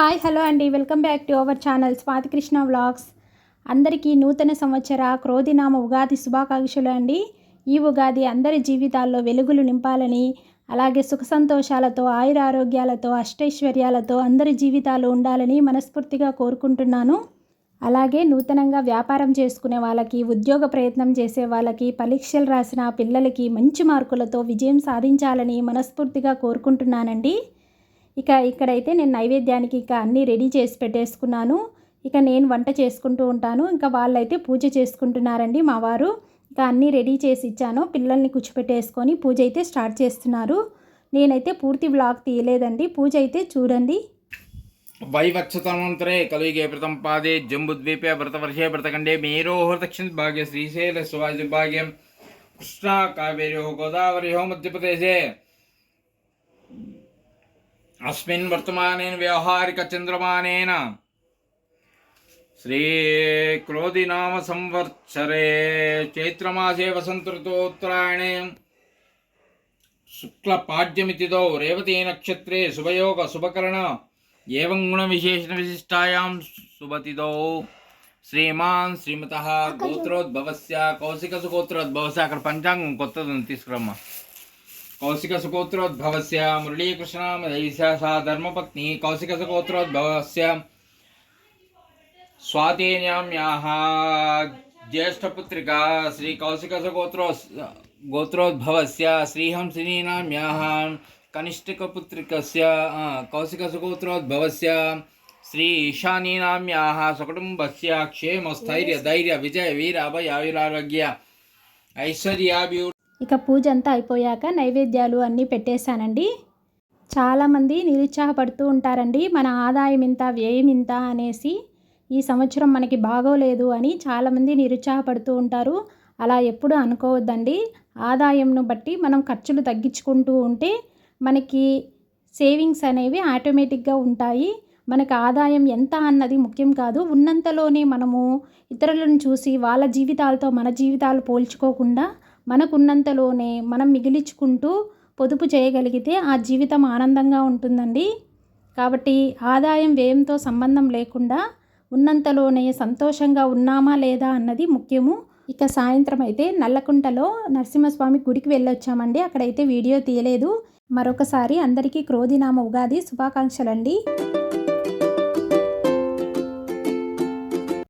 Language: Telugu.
హాయ్ హలో అండి. Welcome back to our channel Swathikrishna vlogs. అందరికీ నూతన సంవత్సర క్రోధినామ ఉగాది శుభాకాంక్షలు అండి. ఈ ఉగాది అందరి జీవితాల్లో వెలుగులు నింపాలని అలాగే సుఖ సంతోషాలతో ఆయురారోగ్యాలతో అష్టైశ్వర్యాలతో అందరి జీవితాలు ఉండాలని మనస్ఫూర్తిగా కోరుకుంటున్నాను. అలాగే నూతనంగా వ్యాపారం చేసుకునే వాళ్ళకి ఉద్యోగ ప్రయత్నం చేసే వాళ్ళకి పరీక్షలు రాసిన పిల్లలకి మంచి మార్కులతో విజయం సాధించాలని మనస్ఫూర్తిగా కోరుకుంటున్నానండి. ఇక ఇక్కడైతే నేను నైవేద్యానికి ఇక అన్నీ రెడీ చేసి పెట్టేసుకున్నాను. ఇక నేను వంట చేసుకుంటూ ఉంటాను. ఇంకా వాళ్ళైతే పూజ చేసుకుంటున్నారండి మా వారు. ఇక అన్నీ రెడీ చేసి ఇచ్చాను. పిల్లల్ని కూర్చోపెట్టేసుకొని పూజ అయితే స్టార్ట్ చేస్తున్నారు. నేనైతే పూర్తి బ్లాగ్ తీయలేదండి. పూజ అయితే చూడండి. వైవత్సతమంత్రే కలిగే వ్రతం పాదే జంబుద్వీపే వ్రతవర్షే వ్రతకండే మేరోः దక్షిణ భాగే శ్రీశైల సువాజి భాగ్యం కృష్ణా గోదావరి హో మధ్యప్రదేశే. अस्मिन् वर्तमानेन व्यावहारिकचन्द्रमानेन श्रीक्रोधिनामसंवत्सरे चैत्रमासे वसन्तऋतोत्तरायणे शुक्लपाड्यमितिदौ रेवतीनक्षत्रे शुभयोग शुभकरण एवं गुणविशेषणविशिष्टायां शुभतिदौ శ్రీమాన్ శ్రీమత గోత్రోద్భవస్య కౌశిక సుగోత్రోద్భవస్య అక్కడ పంచాంగం కొత్తది ఉంది తీసుకురమ్మా कौशिकसुगोत्रोद्भवस्य मुरलीकृष्णमदैस्य सा धर्मपत्नी कौशिकसुगोत्रोद्भवस्य से याः ज्येष्ठपुत्रिका श्रीकौशिकसुगोत्रो गोत्रोद्भवस्य श्रीहंसिनीनां याः कनिष्ठिकपुत्रिकस्य से श्रीईशानीनां याः स्वकुटुम्बस्य क्षेमस्थैर्यधैर्यविजयवीराभयायुरारोग्य ऐश्वर्याभ्यू ఇక పూజ అంతా అయిపోయాక నైవేద్యాలు అన్నీ పెట్టేశానండి. చాలామంది నిరుత్సాహపడుతూ ఉంటారండి మన ఆదాయం ఇంత వ్యయం ఇంత అనేసి. ఈ సంవత్సరం మనకి బాగోలేదు అని చాలామంది నిరుత్సాహపడుతూ ఉంటారు. అలా ఎప్పుడు అనుకోవద్దండి. ఆదాయంను బట్టి మనం ఖర్చులు తగ్గించుకుంటూ ఉంటే మనకి సేవింగ్స్ అనేవి ఆటోమేటిక్గా ఉంటాయి. మనకు ఆదాయం ఎంత అన్నది ముఖ్యం కాదు. ఉన్నంతలోనే మనము ఇతరులను చూసి వాళ్ళ జీవితాలతో మన జీవితాలు పోల్చుకోకుండా మనకున్నంతలోనే మనం మిగిలించుకుంటూ పొదుపు చేయగలిగితే ఆ జీవితం ఆనందంగా ఉంటుందండి. కాబట్టి ఆదాయం వ్యయంతో సంబంధం లేకుండా ఉన్నంతలోనే సంతోషంగా ఉన్నామా లేదా అన్నది ముఖ్యము. ఇక సాయంత్రం అయితే నల్లకుంటలో నరసింహస్వామి గుడికి వెళ్ళొచ్చామండి. అక్కడైతే వీడియో తీయలేదు. మరొకసారి అందరికీ క్రోధినామ ఉగాది శుభాకాంక్షలండి.